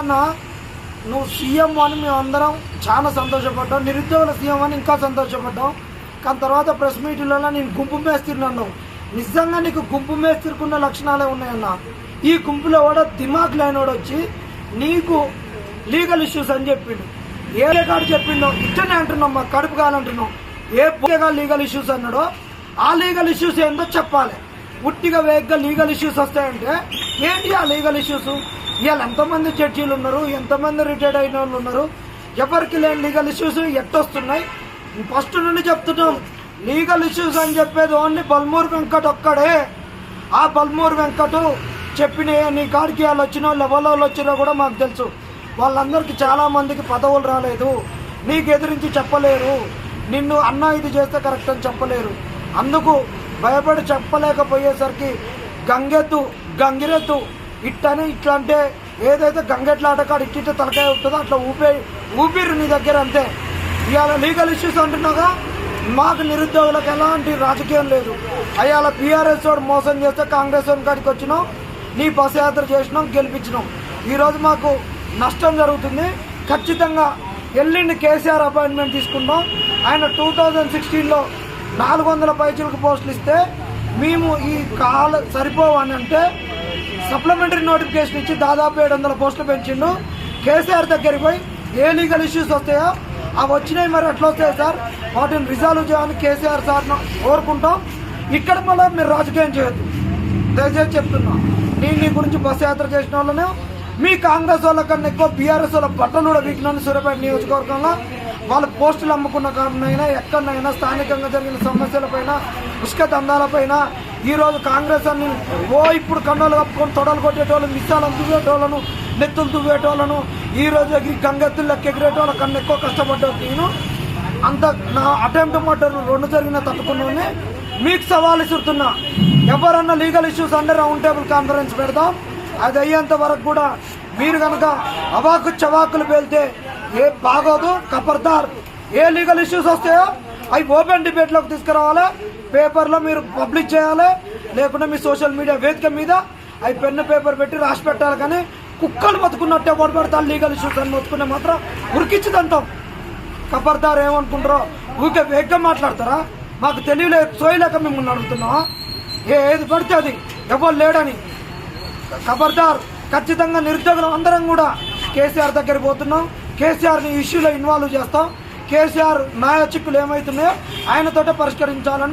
అన్న నువ్వు సీఎం అని మేము అందరం చాలా సంతోషపడ్డాం. నిరుద్యోగుల సీఎం అని ఇంకా సంతోషపడ్డాం. కానీ తర్వాత ప్రెస్ మీటింగ్లలో నేను గుంపు మేస్తున్నాను నిజంగా నీకు గుంపు మేస్తిరుకున్న లక్షణాలే ఉన్నాయన్న. ఈ గుంపులో కూడా దిమాగ్ లేనివాడు వచ్చి నీకు లీగల్ ఇష్యూస్ అని చెప్పిండు. ఏ రికార్డు చెప్పిండో ఇట్టనే అంటున్నాం మా కడుపు కాలంటున్నాం ఏ లీగల్ ఇష్యూస్ అన్నాడో ఆ లీగల్ ఇష్యూస్ ఏందో చెప్పాలి. ఉట్టిగా వేగ్గా లీగల్ ఇష్యూస్ వస్తాయంటే ఏంటి ఆ లీగల్ ఇష్యూస్? ఇవాళ ఎంతమంది జడ్జీలు ఉన్నారు ఎంతమంది రిటైర్డ్ అయిన వాళ్ళు ఉన్నారు? ఎవరికి లేని లీగల్ ఇష్యూస్ ఎట్టొస్తున్నాయి? ఫస్ట్ నుండి చెప్తున్నాం లీగల్ ఇష్యూస్ అని చెప్పేది ఓన్లీ బల్మూర్ వెంకట్ ఒక్కడే. ఆ బల్మూర్ వెంకట్ చెప్పిన నీ కాడికి వాళ్ళు వచ్చినో లెవెల్ వాళ్ళు వచ్చినా కూడా మాకు తెలుసు. వాళ్ళందరికీ చాలా మందికి పదవులు రాలేదు. నీకు ఎదిరించి చెప్పలేరు. నిన్ను అన్న ఇది చేస్తే కరెక్ట్ అని చెప్పలేరు. అందుకు భయపడి చెప్పలేకపోయేసరికి గంగెత్తు గంగిరెత్తు ఇట్టని ఇట్లా అంటే ఏదైతే గంగెట్ల ఆటకాడు ఇట్టిట్ట తలకాయ ఉంటుందో అట్లా ఊపే ఊపిరు నీ దగ్గర అంతే. ఇవాళ లీగల్ ఇష్యూస్ అంటున్నాగా? మాకు నిరుద్యోగులకు ఎలాంటి రాజకీయం లేదు. అయ్యాల బీఆర్ఎస్ వాడు మోసం చేస్తే కాంగ్రెస్ వాడి కాడికి వచ్చినాం నీ బస్ యాత్ర చేసినాం గెలిపించినాం. ఈరోజు మాకు నష్టం జరుగుతుంది. ఖచ్చితంగా ఎల్లుండి కేసీఆర్ అపాయింట్మెంట్ తీసుకున్నాం ఆయన టూ థౌజండ్ సిక్స్టీన్లో నాలుగు వందల పైచలకు పోస్టులు ఇస్తే మేము ఈ కాల సరిపోవని అంటే సప్లిమెంటరీ నోటిఫికేషన్ ఇచ్చి దాదాపు ఏడు వందల పోస్టులు పెంచిండు. కేసీఆర్ దగ్గరికి పోయి ఏ లీగల్ ఇష్యూస్ వస్తాయో అవి వచ్చినాయి మరి ఎట్లా వస్తాయి సార్? వాటిని రిజాల్వ్ చేయాలని కేసీఆర్ సార్ను కోరుకుంటాం. ఇక్కడ మళ్ళీ మీరు రాజకీయం చేయొద్దు. దయచేసి చెప్తున్నా. నేను నీ గురించి బస్ యాత్ర చేసిన వాళ్ళను. మీ కాంగ్రెస్ వాళ్ళ కన్నా ఎక్కువ బీఆర్ఎస్ వాళ్ళ బట్టలు కూడా వీకినాను సూర్యాపేట నియోజకవర్గంలో వాళ్ళు పోస్టులు అమ్ముకున్న కారణమైనా ఎక్కడైనా స్థానికంగా జరిగిన సమస్యలపైన ఉష్క దందాలపైన ఈ రోజు కాంగ్రెస్ అని ఓ ఇప్పుడు కన్నులు కప్పుకొని తొడలు కొట్టేటోళ్ళు మిస్సాలను దువ్వేటోళ్ళను నెత్తులు దువ్వేటోళ్ళను ఈ రోజు ఎగిరి గంగెత్తులు లెక్క ఎగిరేటోళ్ళ కన్నా ఎక్కువ కష్టపడ్డాను నేను. అంత నా అటెంప్ట్ మటర్ రెండు జరిగిన తట్టుకున్నానే మీకు సవాల్ ఇస్తున్నా ఎవరన్నా లీగల్ ఇష్యూస్ అంటే రౌండ్ టేబుల్ కాన్ఫరెన్స్ పెడదాం. అది అయ్యేంత వరకు కూడా మీరు కనుక అవాకు చవాకులు పేలితే ఏ బాగోదు ఖబర్దార్ ఏ లీగల్ ఇష్యూస్ వస్తాయో అవి ఓపెన్ డిబేట్లోకి తీసుకురావాలి. పేపర్లో మీరు పబ్లిష్ చేయాలి. లేకుంటే మీ సోషల్ మీడియా వేదిక మీద అవి పెన్ను పేపర్ పెట్టి రాసి పెట్టాలి కానీ కుక్కలు బతుకున్నట్టే ఓడిపడతారు లీగల్ ఇష్యూస్ అని మొత్తుకుంటే మాత్రం ఉరికిచ్చిదంటాం ఖబర్దార్ ఏమనుకుంటారో? ఊకే వేగంగా మాట్లాడతారా? మాకు తెలియలే సోయలేక మిమ్మల్ని అడుగుతున్నావా? ఏ ఏది పడితే అది. ఎవరు లేడని. ఖబర్దార్ ఖచ్చితంగా నిరుద్యోగులు అందరం కూడా కేసీఆర్ దగ్గర పోతున్నాం. కేసీఆర్ని ఇష్యూలో ఇన్వాల్వ్ చేస్తాం. కేసీఆర్ న్యాయ చిక్కులు ఏమవుతున్నాయో ఆయనతోటే పరిష్కరించాలని